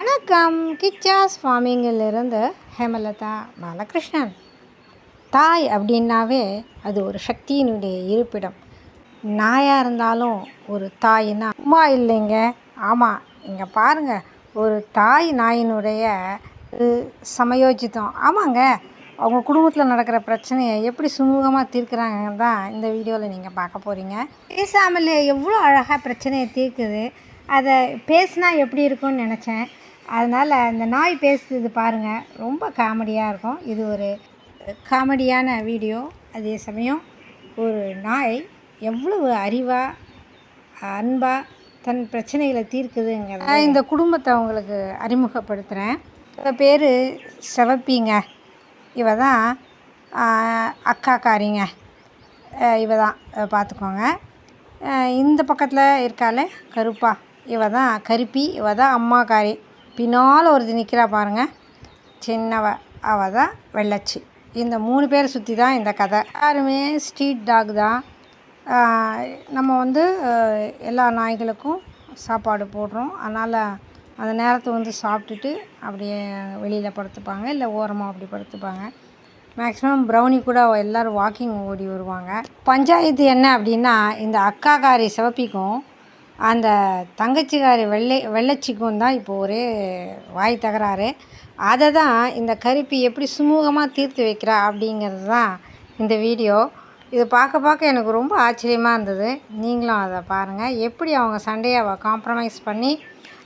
வணக்கம். கிச்சாஸ் ஃபார்மிங்கிலிருந்து ஹேமலதா பாலகிருஷ்ணன். தாய் அப்படின்னாவே அது ஒரு சக்தியினுடைய இருப்பிடம். நாயாக இருந்தாலும் ஒரு தாய்னா அம்மா இல்லைங்க. ஆமாம் இங்கே பாருங்கள் ஒரு தாய் நாயினுடைய சமயோஜித்தம் ஆமாங்க. அவங்க குடும்பத்தில் நடக்கிற பிரச்சனையை எப்படி சுமூகமாக தீர்க்குறாங்க தான் இந்த வீடியோவில் நீங்கள் பார்க்க போகிறீங்க பேசாமலே எவ்வளோ அழகாக பிரச்சனையை தீர்க்குது. அதை பேசினா எப்படி இருக்கும்னு நினச்சேன். அதனால் இந்த நாய் பேசுறது பாருங்கள் ரொம்ப காமெடியாக இருக்கும். இது ஒரு காமெடியான வீடியோ. அதே சமயம் ஒரு நாய் எவ்வளவு அறிவாக அன்பாக தன் பிரச்சனைகளை தீர்க்குதுங்கிறத இந்த குடும்பத்தை அவங்களுக்கு அறிமுகப்படுத்துகிறேன் இவ பேர் செவப்பிங்க. இவ தான் அக்காக்காரிங்க. இவ தான் பார்த்துக்கோங்க இந்த பக்கத்தில் இருக்காளே கருப்பா. இவ தான் கருப்பி. இவ தான் அம்மாக்காரி. பின்னால் ஒருத்தி நிற்கிறா பாருங்க. சின்னவ அவ தான் வெள்ளச்சி. இந்த மூணு பேரை சுற்றி தான் இந்த கதை. யாருமே ஸ்ட்ரீட் டாக் தான். நம்ம வந்து எல்லா நாய்களுக்கும் சாப்பாடு போடுறோம். அதனால் அந்த நேரத்தை வந்து சாப்பிட்டுட்டு அப்படியே வெளியில் படுத்துப்பாங்க. இல்லை ஓரமாக அப்படி படுத்துப்பாங்க. மேக்ஸிமம் ப்ரௌனி கூட எல்லோரும் வாக்கிங் ஓடி வருவாங்க. பஞ்சாயத்து என்ன அப்படின்னா இந்த அக்காக்காரி சிவப்பிக்கும் அந்த தங்கச்சிக்காரி வெள்ளை வெள்ளச்சிக்கும் தான் இப்போ ஒரே வாய் தகராறு. அதை தான் இந்த கருப்பி எப்படி சுமூகமாக தீர்த்து வைக்கிறா அப்படிங்கிறது தான் இந்த வீடியோ. இது பார்க்க பார்க்க எனக்கு ரொம்ப ஆச்சரியமாக இருந்தது. நீங்களும் அதை பாருங்கள் எப்படி அவங்க சண்டையை காம்ப்ரமைஸ் பண்ணி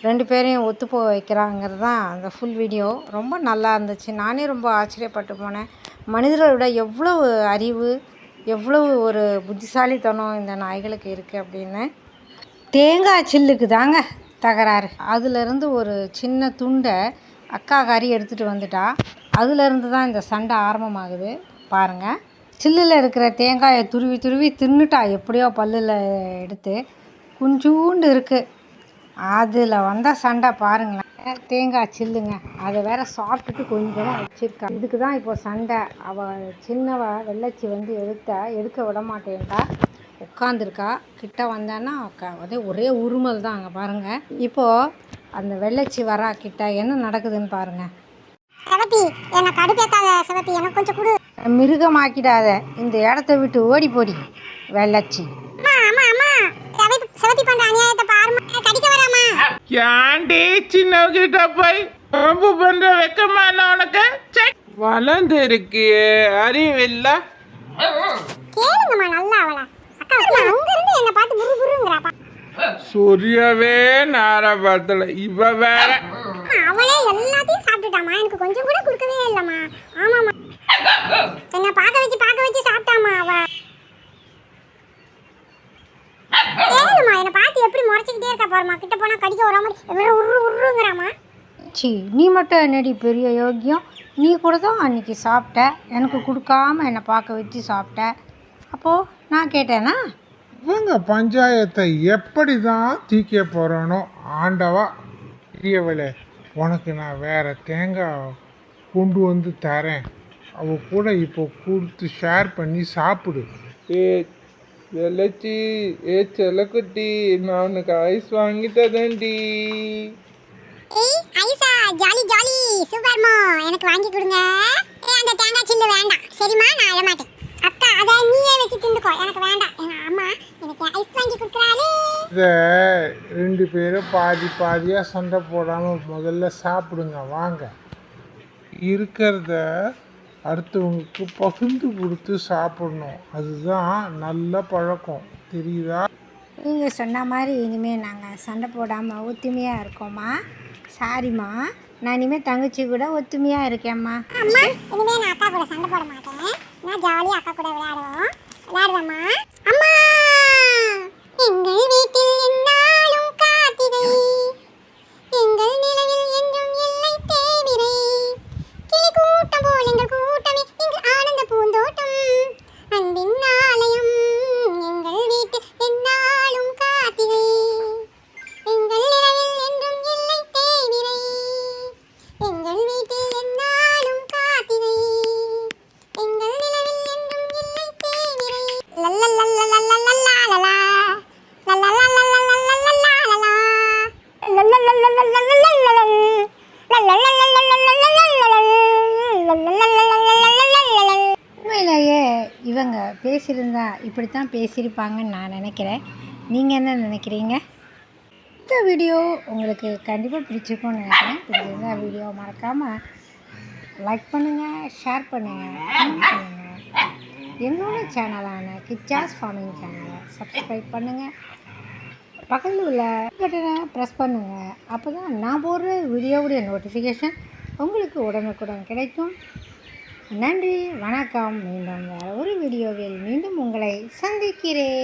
ரெண்டு பேரையும் ஒத்துப்போக வைக்கிறாங்கிறது தான் அந்த ஃபுல் வீடியோ ரொம்ப நல்லா இருந்துச்சு. நானே ரொம்ப ஆச்சரியப்பட்டு போனேன். மனிதர்களோட விட எவ்வளவு அறிவு எவ்வளவு ஒரு புத்திசாலித்தனம் இந்த நாய்களுக்கு இருக்குது அப்படின்னு. தேங்காய் சில்லுக்கு தாங்க தகராறு. அதுலேருந்து ஒரு சின்ன துண்டை அக்கா கறி எடுத்துகிட்டு வந்துட்டா. அதுலேருந்து தான் இந்த சண்டை ஆரம்பமாகுது. பாருங்கள் சில்லில் இருக்கிற தேங்காயை துருவி துருவி தின்னுட்டா எப்படியோ பல்லில் எடுத்து குஞ்சூண்டு இருக்குது அதில் வந்தால் சண்டை பாருங்களேன். தேங்காய் சில்லுங்க. அதை வேற சாப்பிட்டுட்டு கொஞ்சமாக வச்சிருக்கா. இதுக்கு தான் இப்போ சண்டை. அவள் சின்னவ வெள்ளச்சி வந்து எடுத்த எடுக்க விட மாட்டேன்ட்டா. உட்காந்துருக்கா. கிட்ட வந்தான்னா அதே ஒரே உருமல் தான் அங்கே பாருங்கள் இப்போது அந்த வெள்ளச்சி வரா கிட்ட என்ன நடக்குதுன்னு பாருங்கள் மிருகமாக்கிடாத இந்த இடத்த விட்டு ஓடி போடி வெள்ளச்சி. அம்மா அம்மா அம்மா. சிவப்பி சிவப்பி பண்ற அநியாயத்தை பாருமா கடிக்க வராமா ஏன்டி சின்னவகிட்ட போய் ரொம்ப பண்ற வெக்கமா இல்ல உனக்கு? ச்சே. வளர்ந்து இருக்கியே அறிவில்ல? கேளுங்கம்மா நல்லா அவளை சொரியவே நேர பத்தல இவ வேற. அவளே எல்லாத்தையும் சாப்பிட்டுட்டாமா எனக்கு கொஞ்சம் கூட கொடுக்கவே இல்லைம்மா. ஆமாம்மா. என்னை பார்க்க வச்சு பார்க்க வச்சு சாப்பிட்டாமா அவ. என்னை பார்த்து எப்படி முறைச்சிக்கிட்டே இருக்கா பாருமா கிட்ட போனா கடிக்க வராம எவ்வளோ உரு உருங்கிறாமா சி நீ மட்டும் என்னடி பெரிய யோக்கியம் நீ கூட தான் அன்னைக்கு சாப்பிட்ட. எனக்கு கொடுக்காம என்னை பார்க்க வச்சு சாப்பிட்ட. அப்போது நான் கேட்டேனா? இவங்க பஞ்சாயத்தை எப்படி தான் தீக்க போகிறனோ ஆண்டவா பெரியவளே உனக்கு நான் வேற தேங்காய் கொண்டு வந்து தரேன். அவ கூட இப்போ கொடுத்து ஷேர் பண்ணி சாப்பிடு. ஏ வெள்ளச்சி ஏ செல்லக்குட்டி நான் உனக்கு ஐஸ் வாங்கி தரேன்டி ஐசா ஜாலி ஜாலி சூப்பர்மா எனக்கு வாங்கி கொடுங்க. அந்த தேங்காய் சில்லு வேண்டாம். சரிம்மா நான் அழ மாட்டேன் அக்கா அதை நீயே வச்சு தின்னுக்கோ. எனக்கு வேண்டாம். எங்க அம்மா எனக்கு ஐஸ் வாங்கி கொடுக்குறாளே. இதை ரெண்டு பேரும் பாதி பாதியாக சண்டை போடாமல் முதல்ல சாப்பிடுங்க வாங்க. இருக்கிறத அடுத்தவங்களுக்கு பகிர்ந்து கொடுத்து சாப்பிடணும். அதுதான் நல்ல பழக்கம். தெரியுதா? நீங்கள் சொன்ன மாதிரி இனிமேல் நாங்கள் சண்டை போடாமல் ஒத்துமையாக இருக்கோம்மா. சாரிம்மா நான் இனிமேல் தங்கச்சி கூட ஒத்துமையாக இருக்கேம்மா. அம்மா இனிமே நான் அக்கா கூட சண்டை போட மாட்டேன். நான் ஜாலியாக அக்கா கூட விளையாடுவோம். விளையாடுவேம்மா அம்மா! எங்கள் வீட்டில் என்னாலும் காத்திரை. எங்கள் நிலவில் என்றும் இல்லை தேவிரை. கிளி கூட்டம் போல் எங்கள் கூட்டமே எங்கள் ஆனந்த பூந்தோட்டம். அன்பின் ஆலயம் எங்கள் வீட்டில் என்னாலும் காத்திரை. எங்கள் நிலவில் என்றும் இல்லை தேவிரை. எங்கள் வீட்டில் பேசியிருந்தா இப்படி தான் பேசியிருப்பாங்கன்னு நான் நினைக்கிறேன். நீங்கள் என்ன நினைக்கிறீங்க? இந்த வீடியோ உங்களுக்கு கண்டிப்பாக பிடிச்சிருக்கும்னு நினைக்கிறேன். பிடிச்சிருந்தா வீடியோ மறக்காமல் லைக் பண்ணுங்கள் ஷேர் பண்ணுங்கள் கமெண்ட் பண்ணுங்கள் என்னோட சேனலான கிச்சாஸ் ஃபார்மிங் சேனலை சப்ஸ்கிரைப் பண்ணுங்கள் பக்கத்தில் உள்ள பட்டனை ப்ரெஸ் பண்ணுங்கள் அப்போ தான் நான் போடுற வீடியோவுடைய நோட்டிஃபிகேஷன் உங்களுக்கு உடனுக்குடன் கிடைக்கும். நன்றி வணக்கம். மீண்டும் வேறு ஒரு வீடியோவில் மீண்டும் உங்களை சந்திக்கிறேன்.